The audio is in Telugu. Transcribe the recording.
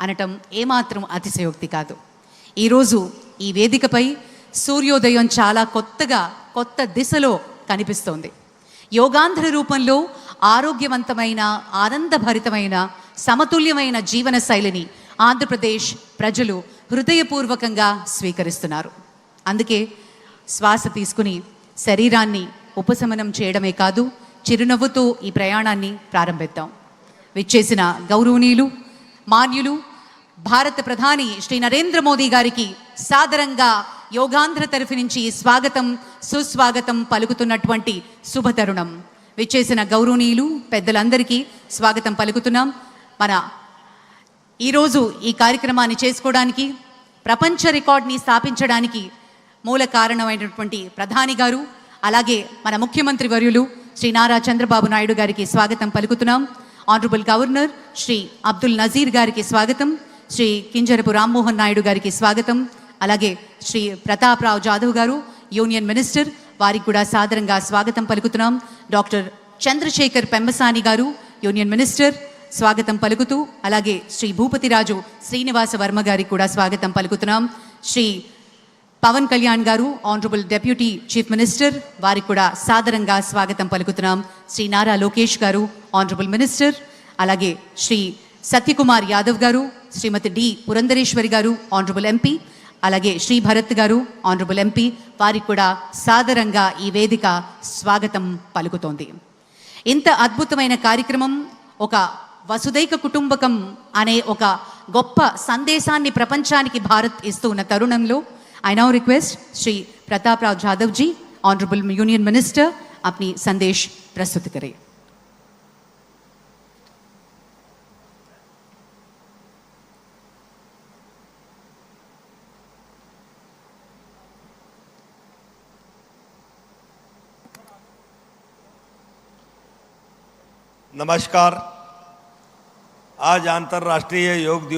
అనటం ఏమాత్రం అతిశయోక్తి కాదు. ఈరోజు ఈ వేదికపై సూర్యోదయం చాలా కొత్తగా కొత్త దిశలో కనిపిస్తోంది. యోగాంధ్ర రూపంలో ఆరోగ్యవంతమైన ఆనందభరితమైన సమతుల్యమైన జీవన శైలిని ఆంధ్రప్రదేశ్ ప్రజలు హృదయపూర్వకంగా స్వీకరిస్తున్నారు. అందుకే శ్వాస తీసుకుని శరీరాన్ని ఉపశమనం చేయడమే కాదు చిరునవ్వుతో ఈ ప్రయాణాన్ని ప్రారంభిద్దాం. విచ్చేసిన గౌరవనీయులు మాన్యులు భారత ప్రధాని శ్రీ నరేంద్ర మోదీ గారికి సాదరంగా యోగాంధ్ర తరఫు నుంచి స్వాగతం సుస్వాగతం పలుకుతున్నటువంటి శుభతరుణం. విచ్చేసిన గౌరవనీయులు పెద్దలందరికీ స్వాగతం పలుకుతున్నాం. మన ఈరోజు ఈ కార్యక్రమాన్ని చేసుకోవడానికి ప్రపంచ రికార్డ్ని స్థాపించడానికి మూల కారణమైనటువంటి ప్రధాని గారు అలాగే మన ముఖ్యమంత్రి వర్యులు శ్రీ నారా చంద్రబాబు నాయుడు గారికి స్వాగతం పలుకుతున్నాం. ఆనరబుల్ గవర్నర్ శ్రీ అబ్దుల్ నజీర్ గారికి స్వాగతం. శ్రీ కింజరపు రామ్మోహన్ నాయుడు గారికి స్వాగతం. అలాగే శ్రీ ప్రతాప్రావు జాదవ్ గారు యూనియన్ మినిస్టర్ వారికి కూడా సాదరంగా స్వాగతం పలుకుతున్నాం. డాక్టర్ చంద్రశేఖర్ పెంబసాని గారు యూనియన్ మినిస్టర్ స్వాగతం పలుకుతూ అలాగే శ్రీ భూపతిరాజు శ్రీనివాస వర్మ గారికి కూడా స్వాగతం పలుకుతున్నాం. శ్రీ పవన్ కళ్యాణ్ గారు ఆనరబుల్ డెప్యూటీ చీఫ్ మినిస్టర్ వారికి కూడా సాదరంగా స్వాగతం పలుకుతున్నాం. శ్రీ నారా లోకేష్ గారు ఆనరబుల్ మినిస్టర్ అలాగే శ్రీ సత్యకుమార్ యాదవ్ గారు శ్రీమతి డి పురంధరేశ్వరి గారు ఆనరబుల్ ఎంపీ అలాగే శ్రీ భరత్ గారు ఆనరబుల్ ఎంపీ వారికి కూడా సాదరంగా ఈ వేదిక స్వాగతం పలుకుతోంది. ఇంత అద్భుతమైన కార్యక్రమం ఒక వసుదైక కుటుంబకం అనే ఒక గొప్ప సందేశాన్ని ప్రపంచానికి భారత్ ఇస్తూ ఉన్న తరుణంలో I now request Shri Pratap Rao Jadhavji honourable union minister అప్ని సందేశ్ ప్రస్తుత కరే नमस्कार। आज अंतर्राष्ट्रीय योग दिवस